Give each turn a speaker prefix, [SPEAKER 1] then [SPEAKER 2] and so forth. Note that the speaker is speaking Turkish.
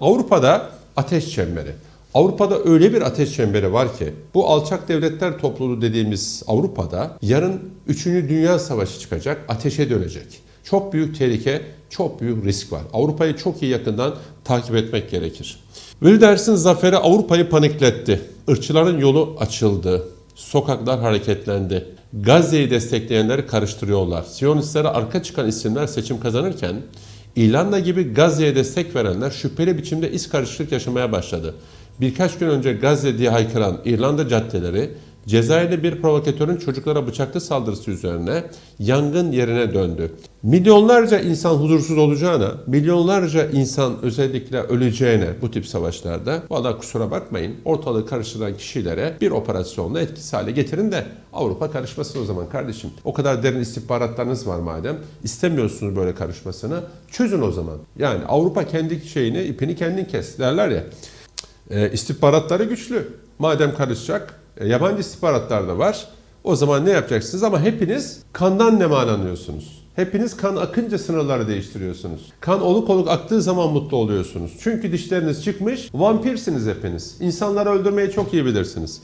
[SPEAKER 1] Avrupa'da ateş çemberi. Avrupa'da öyle bir ateş çemberi var ki bu alçak devletler topluluğu dediğimiz Avrupa'da yarın 3. Dünya Savaşı çıkacak, ateşe dönecek. Çok büyük tehlike, çok büyük risk var. Avrupa'yı çok iyi yakından takip etmek gerekir. Wilders'in zaferi Avrupa'yı panikletti. Irkçıların yolu açıldı. Sokaklar hareketlendi. Gazze'yi destekleyenleri karıştırıyorlar. Siyonistlere arka çıkan isimler seçim kazanırken İrlanda gibi Gazze'ye destek verenler şüpheli biçimde iz karışıklık yaşamaya başladı. Birkaç gün önce Gazze diye haykıran İrlanda caddeleri Cezayir'de bir provokatörün çocuklara bıçaklı saldırısı üzerine yangın yerine döndü. Milyonlarca insan huzursuz olacağına, milyonlarca insan özellikle öleceğine bu tip savaşlarda valla kusura bakmayın ortalığı karıştıran kişilere bir operasyonla etkisiz hale getirin de Avrupa karışmasın o zaman kardeşim. O kadar derin istihbaratlarınız var madem istemiyorsunuz böyle karışmasını çözün o zaman. Yani Avrupa kendi şeyini ipini kendin kes derler ya. E, istihbaratları güçlü. Madem karışacak, yabancı istihbaratlar da var. O zaman ne yapacaksınız? Ama hepiniz kandan nemalanıyorsunuz. Hepiniz kan akınca sınırları değiştiriyorsunuz. Kan oluk oluk aktığı zaman mutlu oluyorsunuz. Çünkü dişleriniz çıkmış, vampirsiniz hepiniz. İnsanları öldürmeyi çok iyi bilirsiniz.